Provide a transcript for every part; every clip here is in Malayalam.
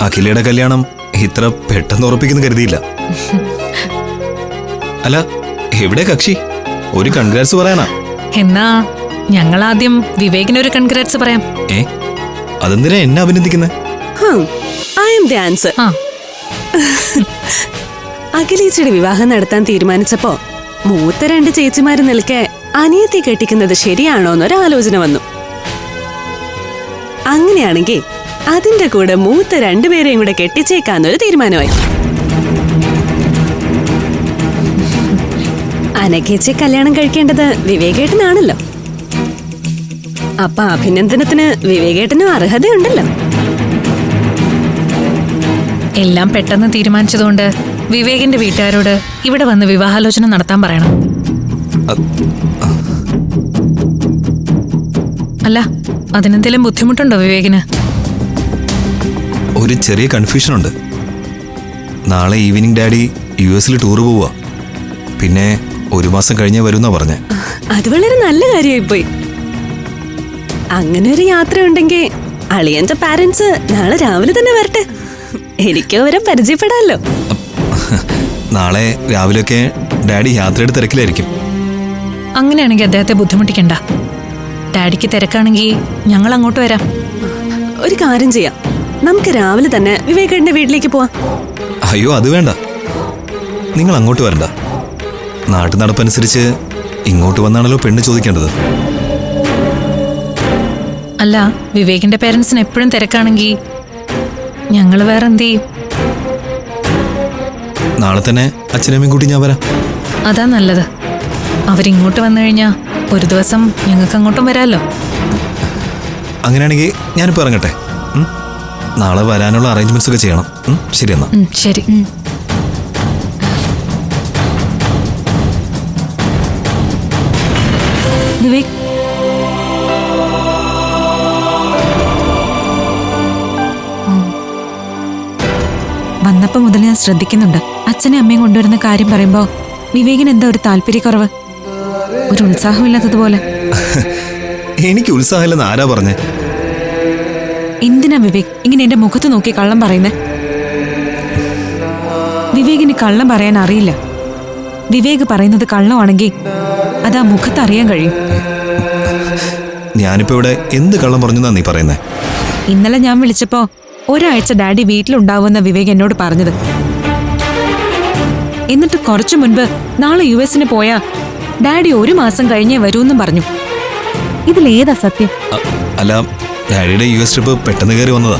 അഖിലയുടെ കല്യാണം ഇത്ര പെട്ടെന്ന് ഉറപ്പിക്കുന്നു കരുതിയില്ല. അല്ല എവിടെ കക്ഷി? ഒരു കൺഗ്രാറ്റ്സ് പറയാനാ എന്നാ ഞങ്ങൾ ആദ്യം വിവേകിനൊരു കൺഗ്രാറ്റ്സ് പറയാം. ഏ? അതെന്തിനാ എന്നെ അഭിനന്ദിക്കുന്നത് ഐ എം ദി ആൻസർ ആ. അഖിലേച്ചിയുടെ വിവാഹം നടത്താൻ തീരുമാനിച്ചപ്പോ മൂത്ത രണ്ട് ചേച്ചിമാര് നിൽക്കെ അനിയത്തി കെട്ടിക്കുന്നത് ശരിയാണോ എന്നൊരു ആലോചന വന്നു. അങ്ങനെയാണെങ്കിൽ അതിന്റെ കൂടെ മൂത്ത രണ്ടുപേരെയും കൂടെ കെട്ടിച്ചേക്കാന്നൊരു തീരുമാനമായി. അനഘേച്ചെ കല്യാണം കഴിക്കേണ്ടത് വിവേകേട്ടനാണല്ലോ. അപ്പൊ അഭിനന്ദനത്തിന് വിവേകേട്ടനും അർഹതയുണ്ടല്ലോ. എല്ലാം പെട്ടെന്ന് തീരുമാനിച്ചതുകൊണ്ട് വിവേകിന്റെ വീട്ടുകാരോട് ഇവിടെ വന്ന് വിവാഹാലോചന നടത്താൻ പറയണം. അല്ല അതിനെന്തെങ്കിലും ബുദ്ധിമുട്ടുണ്ടോ വിവേകിന്? ഒരു ചെറിയ കൺഫ്യൂഷൻ ഉണ്ട്. നാളെ ഈവനിങ് ഡാഡി യു എസിൽ ടൂർ പോവുക. പിന്നെ ഒരു മാസം കഴിഞ്ഞേ വരുന്നാ പറഞ്ഞ. അത് വളരെ നല്ല കാര്യമായി പോയി അങ്ങനെ ഒരു യാത്ര ഉണ്ടെങ്കിൽ അളിയന്റെ പാരന്റ്സ് നാളെ രാവിലെ തന്നെ വരട്ടെ. എനിക്ക് അവരെ പരിചയപ്പെടാമല്ലോ നാളെ രാവിലെയൊക്കെ ഡാഡി യാത്രയുടെ തിരക്കിലായിരിക്കും. അങ്ങനെയാണെങ്കിൽ അദ്ദേഹത്തെ ബുദ്ധിമുട്ടിക്കണ്ട. ഡാഡിക്ക് തിരക്കാണെങ്കിൽ ഞങ്ങൾ അങ്ങോട്ട് വരാം. ഒരു കാര്യം ചെയ്യാം. നമുക്ക് രാവിലെ തന്നെ വിവേകേട്ടന്റെ വീട്ടിലേക്ക് പോവാം. അയ്യോ അത് വേണ്ട. നിങ്ങൾ അങ്ങോട്ട് വരണ്ട. നാട്ടു നടപ്പനുസരിച്ച് ഇങ്ങോട്ട് വന്നാണല്ലോ പെണ്ണ് ചോദിക്കേണ്ടത്. അല്ല വിവേകിന്റെ പേരൻസിന് എപ്പോഴും തിരക്കാണെങ്കിൽ ഞങ്ങൾ വേറെ എന്ത് ചെയ്യും? നാളെ തന്നെ അച്ഛനമ്മയും കൂട്ടി ഞാൻ വരാം. അതാ നല്ലത്. അവരിങ്ങോട്ട് വന്നു കഴിഞ്ഞാൽ ഒരു ദിവസം ഞങ്ങൾക്ക് അങ്ങോട്ടും വരാമല്ലോ അങ്ങനെയാണെങ്കിൽ ഞാനിപ്പോൾ ഇറങ്ങട്ടെ? നാളെ വരാനുള്ള അറേഞ്ച്മെന്റ്സ് ഒക്കെ ചെയ്യണം? ശരി എന്നാ. ശരി. വിവേക്. വന്നപ്പോ മുതൽ ഞാൻ ശ്രദ്ധിക്കുന്നുണ്ട്. അച്ഛനെ അമ്മയും കൊണ്ടുവരുന്ന കാര്യം പറയുമ്പോ വിവേകിന് എന്താ ഒരു താല്പര്യക്കുറവ്? ഒരു ഉത്സാഹമില്ലാത്തതുപോലെ. എനിക്ക് ഉത്സാഹമില്ലെന്ന് ആരാ പറഞ്ഞേ? എന്തിനാ വിവേക് ഇങ്ങനെ എന്റെ മുഖത്ത് നോക്കി കള്ളം പറയുന്നേ? വിവേകിന് കള്ളം പറയാൻ അറിയില്ല. വിവേക് പറയുന്നത് കള്ളമാണെങ്കിൽ അത് ആ മുഖത്ത് അറിയാൻ കഴിയും. ഞാനിപ്പോ ഇവിടെ എന്ത് കള്ളം പറഞ്ഞെന്നാ നീ പറയുന്നേ? ഇന്നലെ ഞാൻ വിളിച്ചപ്പോ ഒരാഴ്ച ഡാഡി വീട്ടിലുണ്ടാവുമെന്ന വിവേക് എന്നോട് പറഞ്ഞത്. എന്നിട്ട് കുറച്ചു മുൻപ് നാളെ യു എസിന് പോയാ ഡാഡി ഒരു മാസം കഴിഞ്ഞേ വരൂന്നും പറഞ്ഞു. ഇതിലേതാ സത്യം? അല്ല ഡാഡിയുടെ യു എസ് ട്രിപ്പ് പെട്ടെന്ന് കയറി വന്നതാ.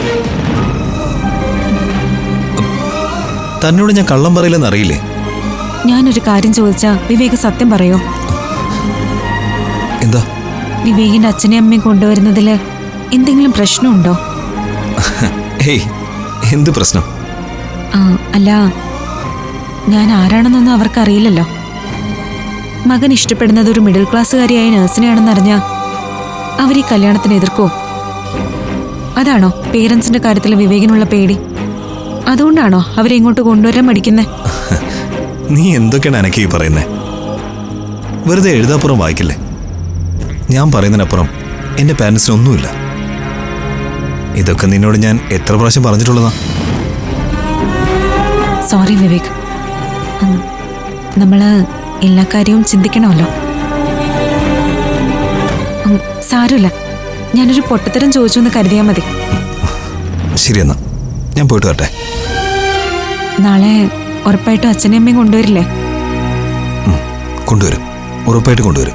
തന്നോട് ഞാൻ കള്ളം പറയില്ലെന്ന് അറിയില്ലേ? ഞാനൊരു കാര്യം ചോദിച്ചാ വിവേക് സത്യം പറയോ? എന്താ? വിവേകിന്റെ അച്ഛനെ അമ്മയും കൊണ്ടുവരുന്നതിൽ എന്തെങ്കിലും പ്രശ്നമുണ്ടോ? എന്ത് പ്രശ്നം? ആ അല്ല ഞാൻ ആരാണെന്നൊന്നും അവർക്കറിയില്ലല്ലോ. മകൻ ഇഷ്ടപ്പെടുന്നത് ഒരു മിഡിൽ ക്ലാസ്സുകാരിയായ നഴ്സിനെയാണെന്ന് അറിഞ്ഞാ അവർ ഈ കല്യാണത്തിന് എതിർക്കോ? അതാണോ പേരൻസിന്റെ കാര്യത്തിൽ വിവേകിനുള്ള പേടി? അതുകൊണ്ടാണോ അവരെ ഇങ്ങോട്ട് കൊണ്ടുവരാൻ മടിക്കുന്നേ? നീ എന്തൊക്കെയാണ് അനക്കി പറയുന്നേ? വെറുതെ എഴുതാപ്പുറം വായിക്കില്ലേ? ഞാൻ പറയുന്നതിനപ്പുറം എന്റെ പാരൻസിനൊന്നുമില്ല ഇതൊക്കെ നിന്നോട് ഞാൻ എത്ര പ്രാവശ്യം പറഞ്ഞിട്ടുള്ളതാ? സോറി വിവേക്. നമ്മൾ നമ്മൾ എല്ലാ കാര്യവും ചിന്തിക്കണമല്ലോ. സാരമില്ല. ഞാനൊരു പൊട്ടത്തരം ചോദിച്ചു എന്ന് കരുതിയാൽ മതി. ശരിയെന്നാ. ഞാൻ പോയിട്ട് വരട്ടെ. നാളെ ഉറപ്പായിട്ടും അച്ഛനെയും അമ്മയും കൊണ്ടുവരില്ലേ? കൊണ്ടുവരും. ഉറപ്പായിട്ട് കൊണ്ടുവരും.